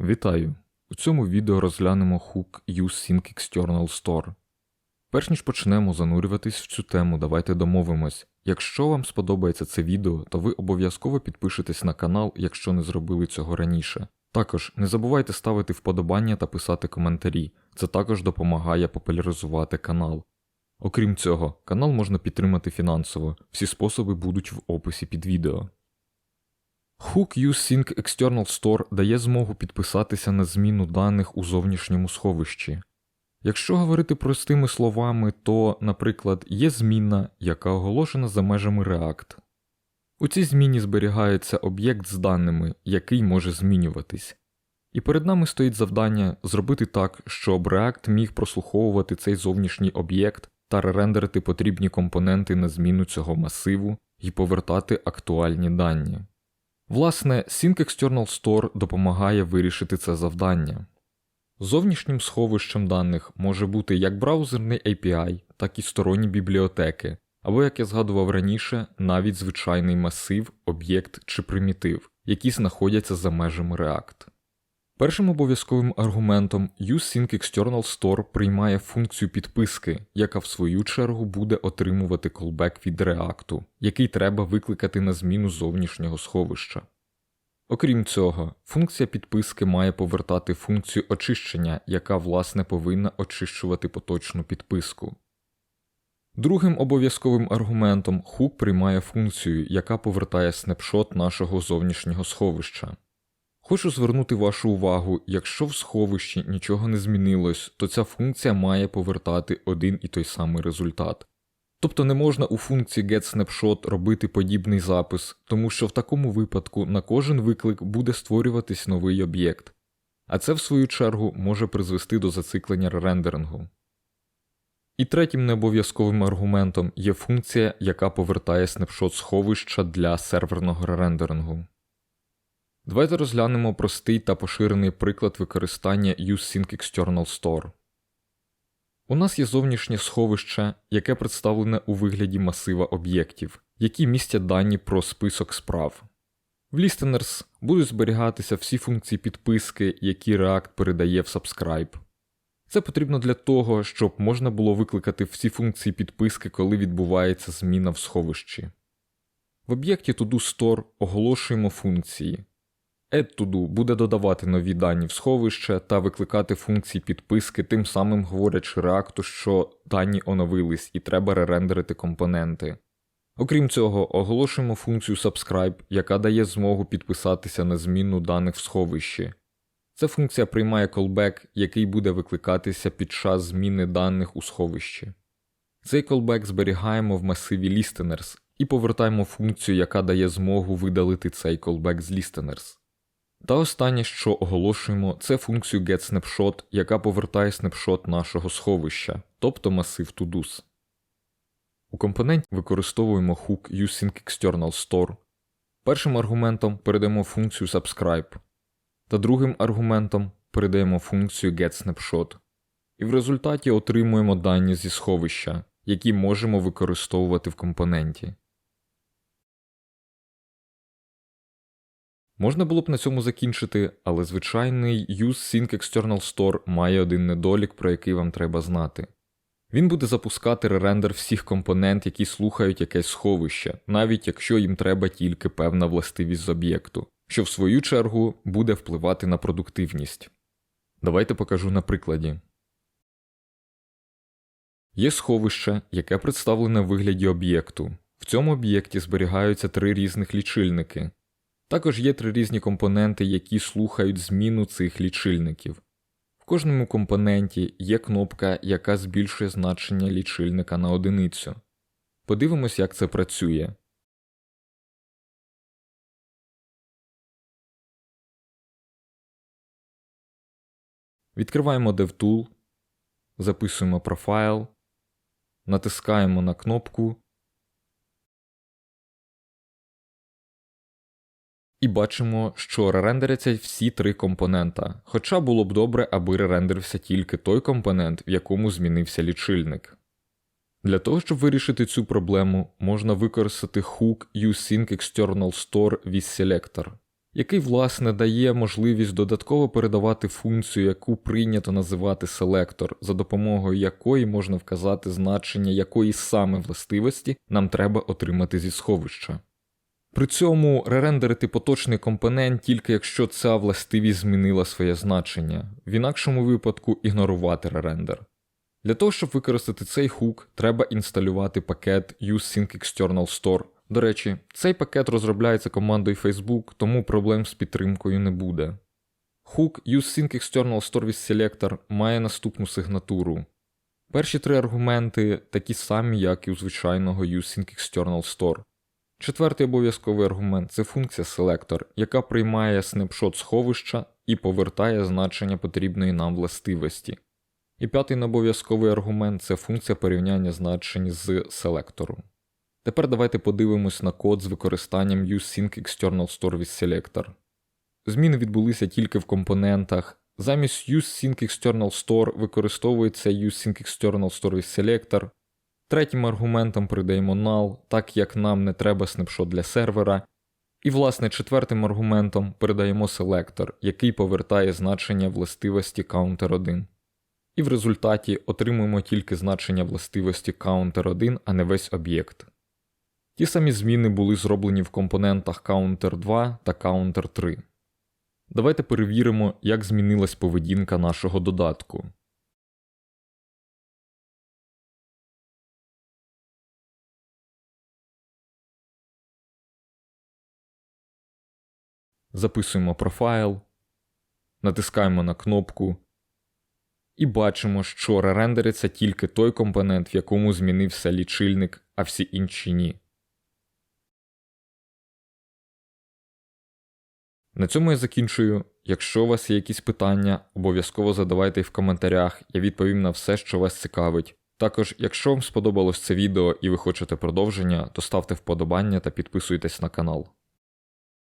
Вітаю! У цьому відео розглянемо хук UseSync External Store. Перш ніж почнемо занурюватись в цю тему, давайте домовимось. Якщо вам сподобається це відео, то ви обов'язково підпишетесь на канал, якщо не зробили цього раніше. Також не забувайте ставити вподобання та писати коментарі, це також допомагає популяризувати канал. Окрім цього, канал можна підтримати фінансово, всі способи будуть в описі під відео. Hook UseSync External Store дає змогу підписатися на зміну даних у зовнішньому сховищі. Якщо говорити простими словами, то, наприклад, є зміна, яка оголошена за межами React. У цій зміні зберігається об'єкт з даними, який може змінюватись. І перед нами стоїть завдання зробити так, щоб React міг прослуховувати цей зовнішній об'єкт та ререндерити потрібні компоненти на зміну цього масиву і повертати актуальні дані. Власне, Sync External Store допомагає вирішити це завдання. Зовнішнім сховищем даних може бути як браузерний API, так і сторонні бібліотеки, або, як я згадував раніше, навіть звичайний масив, об'єкт чи примітив, які знаходяться за межами React. Першим обов'язковим аргументом UseSync External Store приймає функцію підписки, яка в свою чергу буде отримувати колбек від React, який треба викликати на зміну зовнішнього сховища. Окрім цього, функція підписки має повертати функцію очищення, яка власне повинна очищувати поточну підписку. Другим обов'язковим аргументом хук приймає функцію, яка повертає снапшот нашого зовнішнього сховища. Хочу звернути вашу увагу, якщо в сховищі нічого не змінилось, то ця функція має повертати один і той самий результат. Тобто не можна у функції getSnapshot робити подібний запис, тому що в такому випадку на кожен виклик буде створюватись новий об'єкт, а це в свою чергу може призвести до зациклення рендерингу. І третім необов'язковим аргументом є функція, яка повертає снапшот сховища для серверного рендерингу. Давайте розглянемо простий та поширений приклад використання UseSync External Store. У нас є зовнішнє сховище, яке представлене у вигляді масива об'єктів, які містять дані про список справ. В Listeners будуть зберігатися всі функції підписки, які React передає в Subscribe. Це потрібно для того, щоб можна було викликати всі функції підписки, коли відбувається зміна в сховищі. В об'єкті ToDoStore оголошуємо функції. AddToDo буде додавати нові дані в сховище та викликати функції підписки, тим самим говорячи React, що дані оновились і треба ререндерити компоненти. Окрім цього, оголошуємо функцію Subscribe, яка дає змогу підписатися на зміну даних в сховищі. Ця функція приймає callback, який буде викликатися під час зміни даних у сховищі. Цей callback зберігаємо в масиві Listeners і повертаємо функцію, яка дає змогу видалити цей callback з Listeners. Та останнє, що оголошуємо, це функцію getSnapshot, яка повертає снапшот нашого сховища, тобто масив todos. У компоненті використовуємо hook UseSync External Store. Першим аргументом передаємо функцію subscribe, та другим аргументом передаємо функцію getSnapshot. І в результаті отримуємо дані зі сховища, які можемо використовувати в компоненті. Можна було б на цьому закінчити, але звичайний UseSync External Store має один недолік, про який вам треба знати. Він буде запускати ререндер всіх компонент, які слухають якесь сховище, навіть якщо їм треба тільки певна властивість з об'єкту, що в свою чергу буде впливати на продуктивність. Давайте покажу на прикладі. Є сховище, яке представлене в вигляді об'єкту. В цьому об'єкті зберігаються три різних лічильники. Також є три різні компоненти, які слухають зміну цих лічильників. В кожному компоненті є кнопка, яка збільшує значення лічильника на одиницю. Подивимось, як це працює. Відкриваємо DevTool, записуємо профайл, натискаємо на кнопку І бачимо, що ререндеряться всі три компонента, хоча було б добре, аби ререндерився тільки той компонент, в якому змінився лічильник. Для того, щоб вирішити цю проблему, можна використати hook useSync External Store with Selector, який, власне, дає можливість додатково передавати функцію, яку прийнято називати селектор, за допомогою якої можна вказати значення якої саме властивості нам треба отримати зі сховища. При цьому ререндерити поточний компонент тільки якщо ця властивість змінила своє значення, в інакшому випадку ігнорувати ререндер. Для того, щоб використати цей хук, треба інсталювати пакет useSyncExternalStore. До речі, цей пакет розробляється командою Facebook, тому проблем з підтримкою не буде. Хук useSyncExternalStore with Selector має наступну сигнатуру. Перші три аргументи такі самі, як і у звичайного useSyncExternalStore. Четвертий обов'язковий аргумент це функція selector, яка приймає снапшот сховища і повертає значення потрібної нам властивості. І п'ятий необов'язковий аргумент це функція порівняння значень з селектору. Тепер давайте подивимось на код з використанням useSyncExternalStore with Selector. Зміни відбулися тільки в компонентах. Замість useSyncExternalStore використовується useSyncExternalStore with Selector. Третім аргументом придаємо null, так як нам не треба снапшот для сервера. І, власне, четвертим аргументом передаємо селектор, який повертає значення властивості counter1. І в результаті отримуємо тільки значення властивості counter1, а не весь об'єкт. Ті самі зміни були зроблені в компонентах counter2 та counter3. Давайте перевіримо, як змінилась поведінка нашого додатку. Записуємо профайл, натискаємо на кнопку і бачимо, що ререндериться тільки той компонент, в якому змінився лічильник, а всі інші ні. На цьому я закінчую. Якщо у вас є якісь питання, обов'язково задавайте їх в коментарях, я відповім на все, що вас цікавить. Також, якщо вам сподобалось це відео і ви хочете продовження, то ставте вподобання та підписуйтесь на канал.